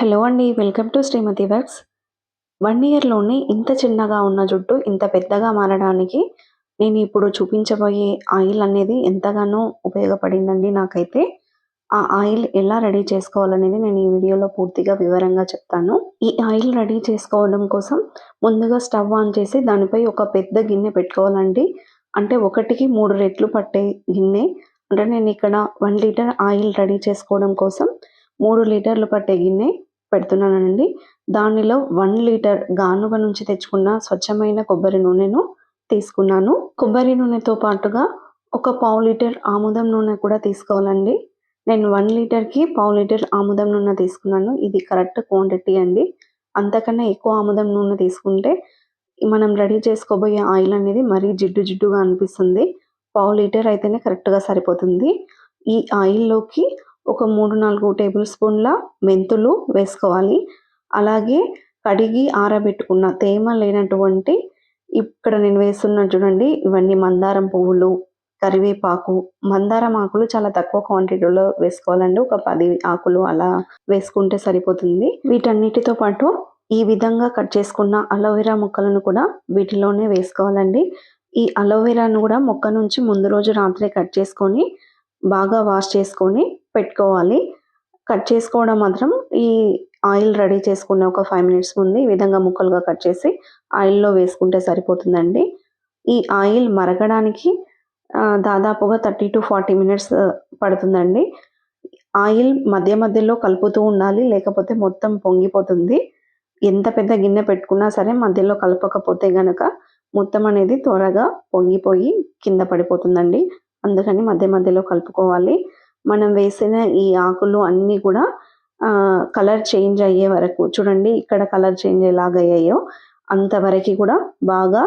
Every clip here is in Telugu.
హలో అండి welcome to Srimathi works. One ఇయర్లోనే ఇంత చిన్నగా ఉన్న జుట్టు ఇంత పెద్దగా మారడానికి నేను ఇప్పుడు చూపించబోయే ఆయిల్ అనేది ఎంతగానో ఉపయోగపడిందండి నాకైతే. ఆ ఆయిల్ ఎలా రెడీ చేసుకోవాలనేది నేను ఈ వీడియోలో పూర్తిగా వివరంగా చెప్తాను. ఈ ఆయిల్ రెడీ చేసుకోవడం కోసం ముందుగా స్టవ్ ఆన్ చేసి దానిపై ఒక పెద్ద గిన్నె పెట్టుకోవాలండి. అంటే ఒకటికి మూడు రెట్లు పట్టే గిన్నె. అంటే నేను ఇక్కడ వన్ లీటర్ ఆయిల్ రెడీ చేసుకోవడం కోసం మూడు లీటర్లు పట్టే గిన్నె. పెడుతున్నానండి. దానిలో వన్ లీటర్ గానుగ నుంచి తెచ్చుకున్న స్వచ్ఛమైన కొబ్బరి నూనెను తీసుకున్నాను. కొబ్బరి నూనెతో పాటుగా ఒక పావు లీటర్ ఆముదం నూనె కూడా తీసుకోవాలండి. నేను వన్ లీటర్కి పావు లీటర్ ఆముదం నూనె తీసుకున్నాను. ఇది కరెక్ట్ క్వాంటిటీ అండి. అంతకన్నా ఎక్కువ ఆముదం నూనె తీసుకుంటే మనం రెడీ చేసుకోబోయే ఆయిల్ అనేది మరీ జిడ్డు జిడ్డుగా అనిపిస్తుంది. పావు లీటర్ అయితేనే కరెక్ట్గా సరిపోతుంది. ఈ ఆయిల్లోకి ఒక మూడు నాలుగు టేబుల్ స్పూన్ల మెంతులు వేసుకోవాలి. అలాగే కడిగి ఆరబెట్టుకున్న తేమ లేనటువంటి ఇక్కడ నేను వేస్తున్నా చూడండి ఇవన్నీ మందారం పువ్వులు కరివేపాకు. మందారం ఆకులు చాలా తక్కువ క్వాంటిటీలో వేసుకోవాలండి. ఒక పది ఆకులు అలా వేసుకుంటే సరిపోతుంది. వీటన్నిటితో పాటు ఈ విధంగా కట్ చేసుకున్న అలోవెరా ముక్కలను కూడా వీటిలోనే వేసుకోవాలండి. ఈ అలోవెరాను కూడా మొక్క నుంచి ముందు రోజు రాత్రి కట్ చేసుకొని బాగా వాష్ చేసుకొని పెట్టుకోవాలి. కట్ చేసుకోవడం మాత్రం ఈ ఆయిల్ రెడీ చేసుకున్న ఒక ఫైవ్ మినిట్స్ ముందు ఈ విధంగా ముక్కలుగా కట్ చేసి ఆయిల్లో వేసుకుంటే సరిపోతుందండి. ఈ ఆయిల్ మరగడానికి దాదాపుగా థర్టీ టు ఫార్టీ మినిట్స్ పడుతుందండి. ఆయిల్ మధ్య మధ్యలో కలుపుతూ ఉండాలి లేకపోతే మొత్తం పొంగిపోతుంది. ఎంత పెద్ద గిన్నె పెట్టుకున్నా సరే మధ్యలో కలపకపోతే గనక మొత్తం అనేది త్వరగా పొంగిపోయి కింద పడిపోతుందండి. అందుకని మధ్య మధ్యలో కలుపుకోవాలి. మనం వేసిన ఈ ఆకులు అన్నీ కూడా కలర్ చేంజ్ అయ్యే వరకు చూడండి ఇక్కడ కలర్ చేంజ్ ఎలాగయ్యాయో అంతవరకు కూడా బాగా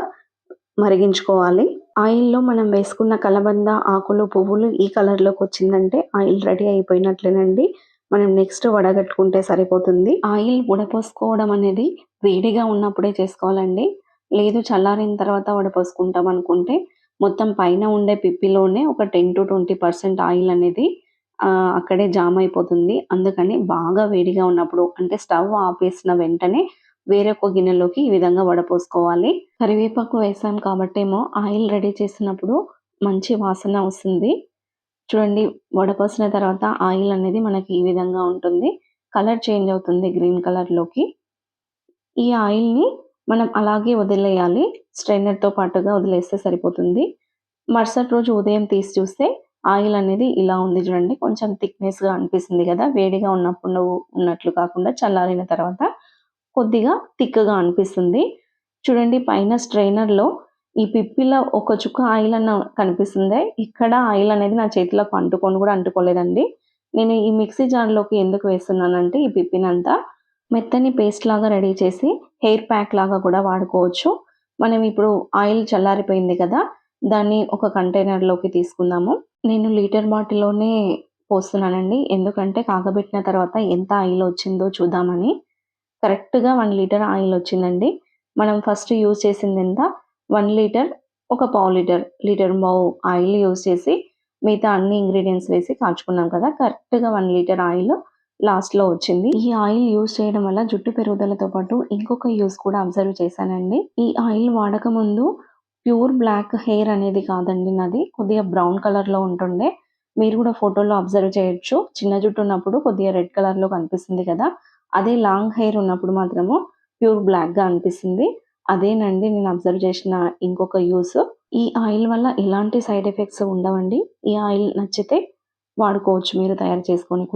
మరిగించుకోవాలి. ఆయిల్లో మనం వేసుకున్న కలబంద ఆకులు పువ్వులు ఈ కలర్లోకి వచ్చిందంటే ఆయిల్ రెడీ అయిపోయినట్లేనండి. మనం నెక్స్ట్ వడగట్టుకుంటే సరిపోతుంది. ఆయిల్ వడపోసుకోవడం అనేది వేడిగా ఉన్నప్పుడే చేసుకోవాలండి. లేదు చల్లారిన తర్వాత వడపోసుకుంటాం అనుకుంటే మొత్తం పైన ఉండే పిప్పిలోనే ఒక ten to twenty percent oil అనేది అక్కడే జామ్ అయిపోతుంది. అందుకని బాగా వేడిగా ఉన్నప్పుడు అంటే స్టవ్ ఆపేసిన వెంటనే వేరొక గిన్నెలోకి ఈ విధంగా వడపోసుకోవాలి. కరివేపాకు వేసాం కాబట్టేమో ఆయిల్ రెడీ చేసినప్పుడు మంచి వాసన వస్తుంది. చూడండి వడపోసిన తర్వాత ఆయిల్ అనేది మనకి ఈ విధంగా ఉంటుంది. కలర్ చేంజ్ అవుతుంది గ్రీన్ కలర్లోకి. ఈ ఆయిల్ని మనం అలాగే వదిలేయాలి. స్ట్రైనర్తో పాటుగా వదిలేస్తే సరిపోతుంది. మరుసటి రోజు ఉదయం తీసి చూస్తే ఆయిల్ అనేది ఇలా ఉంది చూడండి. కొంచెం థిక్నెస్గా అనిపిస్తుంది కదా! వేడిగా ఉన్నప్పుడు ఉన్నట్లు కాకుండా చల్లారిన తర్వాత కొద్దిగా థిక్గా అనిపిస్తుంది. చూడండి పైన స్ట్రైనర్లో ఈ పిప్పిలో ఒక చుక్క ఆయిల్ అన్న కనిపిస్తుంది. ఇక్కడ ఆయిల్ అనేది నా చేతిలోకి అంటుకొని కూడా అంటుకోలేదండి. నేను ఈ మిక్సీ జార్లోకి ఎందుకు వేస్తున్నానంటే ఈ పిప్పినంతా మెత్తని పేస్ట్ లాగా రెడీ చేసి హెయిర్ ప్యాక్ లాగా కూడా వాడుకోవచ్చు. మనం ఇప్పుడు ఆయిల్ చల్లారిపోయింది కదా దాన్ని ఒక కంటైనర్లోకి తీసుకుందాము. నేను లీటర్ బాటిల్లోనే పోస్తున్నానండి. ఎందుకంటే కాగబెట్టిన తర్వాత ఎంత ఆయిల్ వచ్చిందో చూద్దామని. కరెక్ట్గా వన్ లీటర్ ఆయిల్ వచ్చిందండి. మనం ఫస్ట్ యూజ్ చేసింది ఎంత? వన్ లీటర్ ఒక పావు లీటర్ లీటర్ బావు ఆయిల్ యూజ్ చేసి మిగతా అన్ని ఇంగ్రీడియంట్స్ వేసి కాచుకున్నాం కదా కరెక్ట్గా వన్ లీటర్ ఆయిల్ లాస్ట్లో వచ్చింది. ఈ ఆయిల్ యూజ్ చేయడం వల్ల జుట్టు పెరుగుదలతో పాటు ఇంకొక యూజ్ కూడా అబ్జర్వ్ చేశానండి. ఈ ఆయిల్ వాడక ముందు ప్యూర్ బ్లాక్ హెయిర్ అనేది కాదండి నాది. కొద్దిగా బ్రౌన్ కలర్లో ఉంటుండే. మీరు కూడా ఫోటోలో అబ్జర్వ్ చేయొచ్చు. చిన్న జుట్టు ఉన్నప్పుడు కొద్దిగా రెడ్ కలర్లో కనిపిస్తుంది కదా. అదే లాంగ్ హెయిర్ ఉన్నప్పుడు మాత్రము ప్యూర్ బ్లాక్గా అనిపిస్తుంది. అదేనండి నేను అబ్జర్వ్ చేసిన ఇంకొక యూస్ ఈ ఆయిల్ వల్ల ఎలాంటి సైడ్ ఎఫెక్ట్స్ ఉండవండి. ఈ ఆయిల్ నచ్చితే వాడుకోవచ్చు. మీరు తయారు చేసుకొని కూడా.